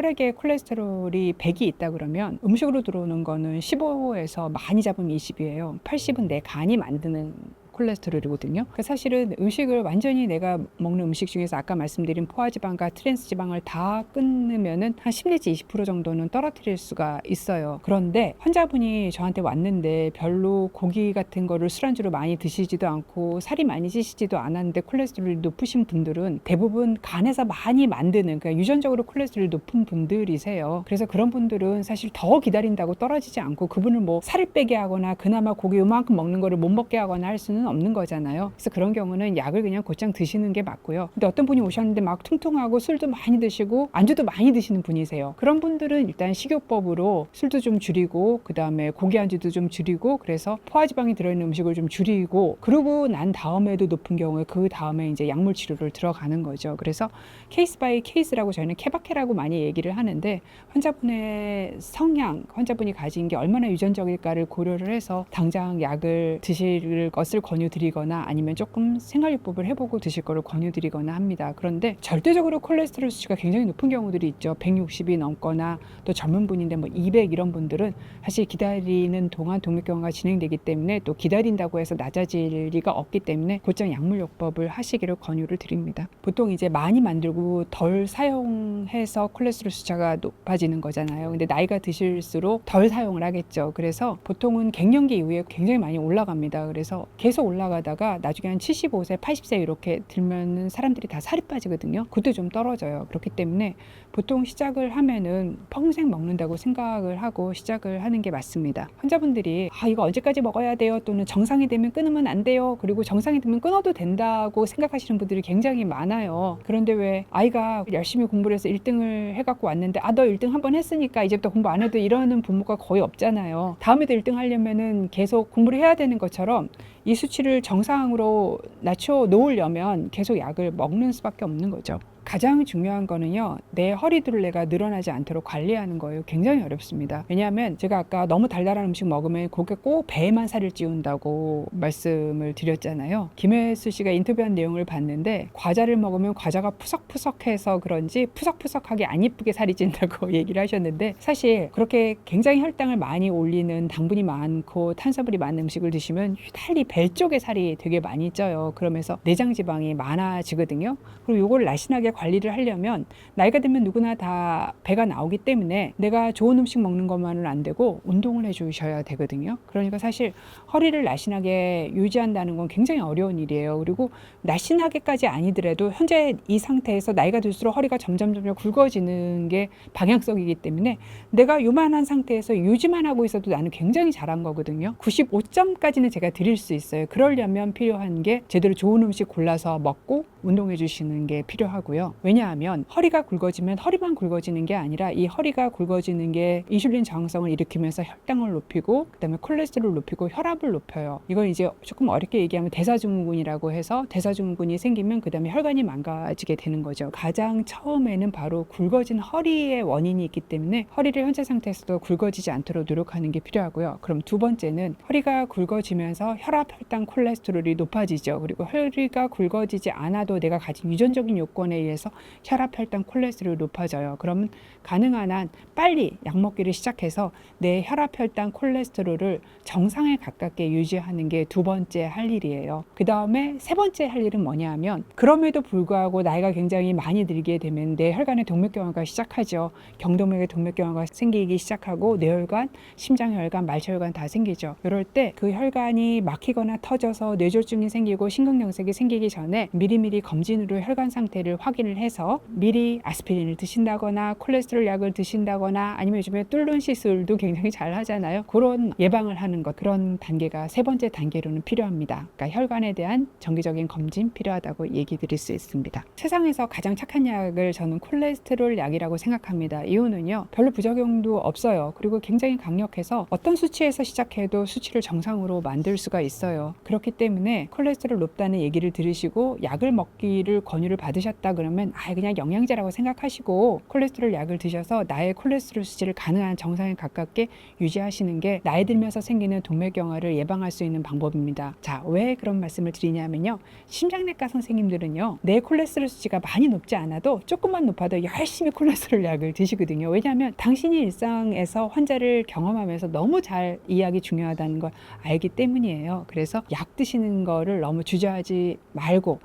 혈액에 콜레스테롤이 100이 있다 그러면 음식으로 들어오는 거는 15에서 많이 잡으면 20이에요. 80은 내 간이 만드는 콜레스테롤이거든요. 그러니까 사실은 음식을 완전히 내가 먹는 음식 중에서 아까 말씀드린 포화지방과 트랜스지방을 다 끊으면은 한10 내지 20% 정도는 떨어뜨릴 수가 있어요. 그런데 환자분이 저한테 왔는데 별로 고기 같은 거를 술안주로 많이 드시지도 않고 살이 많이 찌시지도 않았는데 콜레스테롤이 높으신 분들은 대부분 간에서 많이 만드는 그러니까 유전적으로 콜레스테롤이 높은 분들이세요. 그래서 그런 분들은 사실 더 기다린다고 떨어지지 않고 그분을 뭐 살을 빼게 하거나 그나마 고기 요만큼 먹는 거를 못 먹게 하거나 할 수는 없는 거잖아요. 그래서 그런 경우는 약을 그냥 곧장 드시는 게 맞고요. 근데 어떤 분이 오셨는데 막 퉁퉁하고 술도 많이 드시고 안주도 많이 드시는 분이세요. 그런 분들은 일단 식요법으로 술도 좀 줄이고 그 다음에 고기 안주도 좀 줄이고 그래서 포화지방이 들어있는 음식을 좀 줄이고 그러고 난 다음에도 높은 경우에 그 다음에 이제 약물 치료를 들어가는 거죠. 그래서 케이스 바이 케이스라고 저희는 케바케라고 많이 얘기를 하는데 환자분의 성향, 환자분이 가진 게 얼마나 유전적일까를 고려를 해서 당장 약을 드실 것을 권 유드리거나 아니면 조금 생활요법을 해보고 드실 거를 권유드리거나 합니다. 그런데 절대적으로 콜레스테롤 수치가 굉장히 높은 경우들이 있죠. 160이 넘거나 또 젊은 분인데 뭐 200 이런 분들은 사실 기다리는 동안 동맥경화가 진행되기 때문에 또 기다린다고 해서 낮아질 리가 없기 때문에 곧장 약물요법을 하시기를 권유를 드립니다. 보통 이제 많이 만들고 덜 사용해서 콜레스테롤 숫자가 높아지는 거잖아요. 근데 나이가 드실수록 덜 사용을 하겠죠. 그래서 보통은 갱년기 이후에 굉장히 많이 올라갑니다. 그래서 계속 올라가다가 나중에 한 75세, 80세 이렇게 들면 사람들이 다 살이 빠지거든요. 그때 좀 떨어져요. 그렇기 때문에 보통 시작을 하면은 평생 먹는다고 생각을 하고 시작을 하는 게 맞습니다. 환자분들이 아 이거 언제까지 먹어야 돼요? 또는 정상이 되면 끊으면 안 돼요. 그리고 정상이 되면 끊어도 된다고 생각하시는 분들이 굉장히 많아요. 그런데 왜 아이가 열심히 공부를 해서 1등을 해갖고 왔는데 아 너 1등 한 번 했으니까 이제부터 공부 안 해도 이러는 부모가 거의 없잖아요. 다음에도 1등 하려면은 계속 공부를 해야 되는 것처럼 이 수치를 정상으로 낮춰 놓으려면 계속 약을 먹는 수밖에 없는 거죠. 가장 중요한 거는요, 내 허리 둘레가 늘어나지 않도록 관리하는 거예요. 굉장히 어렵습니다. 왜냐하면 제가 아까 너무 달달한 음식 먹으면 그게 꼭 배에만 살을 찌운다고 말씀을 드렸잖아요. 김혜수 씨가 인터뷰한 내용을 봤는데 과자를 먹으면 과자가 푸석푸석해서 그런지 푸석푸석하게 안 이쁘게 살이 찐다고 얘기를 하셨는데 사실 그렇게 굉장히 혈당을 많이 올리는 당분이 많고 탄수화물이 많은 음식을 드시면 달리 배 쪽에 살이 되게 많이 쪄요. 그러면서 내장 지방이 많아지거든요. 그리고 이걸 날씬하게 관리를 하려면 나이가 들면 누구나 다 배가 나오기 때문에 내가 좋은 음식 먹는 것만은 안 되고 운동을 해주셔야 되거든요. 그러니까 사실 허리를 날씬하게 유지한다는 건 굉장히 어려운 일이에요. 그리고 날씬하게까지 아니더라도 현재 이 상태에서 나이가 들수록 허리가 점점 점점 굵어지는 게 방향성이기 때문에 내가 요만한 상태에서 유지만 하고 있어도 나는 굉장히 잘한 거거든요. 95점까지는 제가 드릴 수 있어요. 그러려면 필요한 게 제대로 좋은 음식 골라서 먹고 운동해 주시는 게 필요하고요. 왜냐하면 허리가 굵어지면 허리만 굵어지는 게 아니라 이 허리가 굵어지는 게 인슐린 저항성을 일으키면서 혈당을 높이고 그다음에 콜레스테롤을 높이고 혈압을 높여요. 이걸 이제 조금 어렵게 얘기하면 대사증후군이라고 해서 대사증후군이 생기면 그다음에 혈관이 망가지게 되는 거죠. 가장 처음에는 바로 굵어진 허리의 원인이 있기 때문에 허리를 현재 상태에서도 굵어지지 않도록 노력하는 게 필요하고요. 그럼 두 번째는 허리가 굵어지면서 혈압, 혈당, 콜레스테롤이 높아지죠. 그리고 허리가 굵어지지 않아도 내가 가진 유전적인 요건에 의해서 혈압, 혈당, 콜레스테롤이 높아져요. 그러면 가능한 한 빨리 약 먹기를 시작해서 내 혈압, 혈당, 콜레스테롤을 정상에 가깝게 유지하는 게 두 번째 할 일이에요. 그 다음에 세 번째 할 일은 뭐냐 하면 그럼에도 불구하고 나이가 굉장히 많이 들게 되면 내 혈관에 동맥경화가 시작하죠. 경동맥에 동맥경화가 생기기 시작하고 뇌혈관, 심장혈관, 말초혈관 다 생기죠. 이럴 때 그 혈관이 막히거나 터져서 뇌졸중이 생기고 심근경색이 생기기 전에 미리미리 검진으로 혈관 상태를 확인을 해서 미리 아스피린을 드신다거나 콜레스테롤 약을 드신다거나 아니면 요즘에 뚫는 시술도 굉장히 잘 하잖아요. 그런 예방을 하는 것 그런 단계가 세 번째 단계로는 필요합니다. 그러니까 혈관에 대한 정기적인 검진 필요하다고 얘기 드릴 수 있습니다. 세상에서 가장 착한 약을 저는 콜레스테롤 약이라고 생각합니다. 이유는요. 별로 부작용도 없어요. 그리고 굉장히 강력해서 어떤 수치에서 시작해도 수치를 정상으로 만들 수가 있어요. 그렇기 때문에 콜레스테롤 높다는 얘기를 들으시고 약을 먹 먹기를 권유를 받으셨다 그러면 아 그냥 영양제라고 생각하시고 콜레스테롤 약을 드셔서 나의 콜레스테롤 수치를 가능한 정상에 가깝게 유지하시는 게 나이 들면서 생기는 동맥경화를 예방할 수 있는 방법입니다. 자, 왜 그런 말씀을 드리냐면요. 심장내과 선생님들은요. 내 콜레스테롤 수치가 많이 높지 않아도 조금만 높아도 열심히 콜레스테롤 약을 드시거든요. 왜냐하면 당신이 일상에서 환자를 경험하면서 너무 잘 이해하기 중요하다는 걸 알기 때문이에요. 그래서 약 드시는 거를 너무 주저하지 말고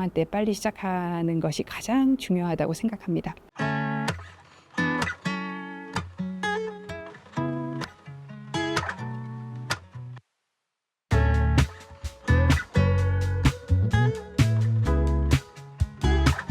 적당한 때 빨리 시작하는 것이 가장 중요하다고 생각합니다.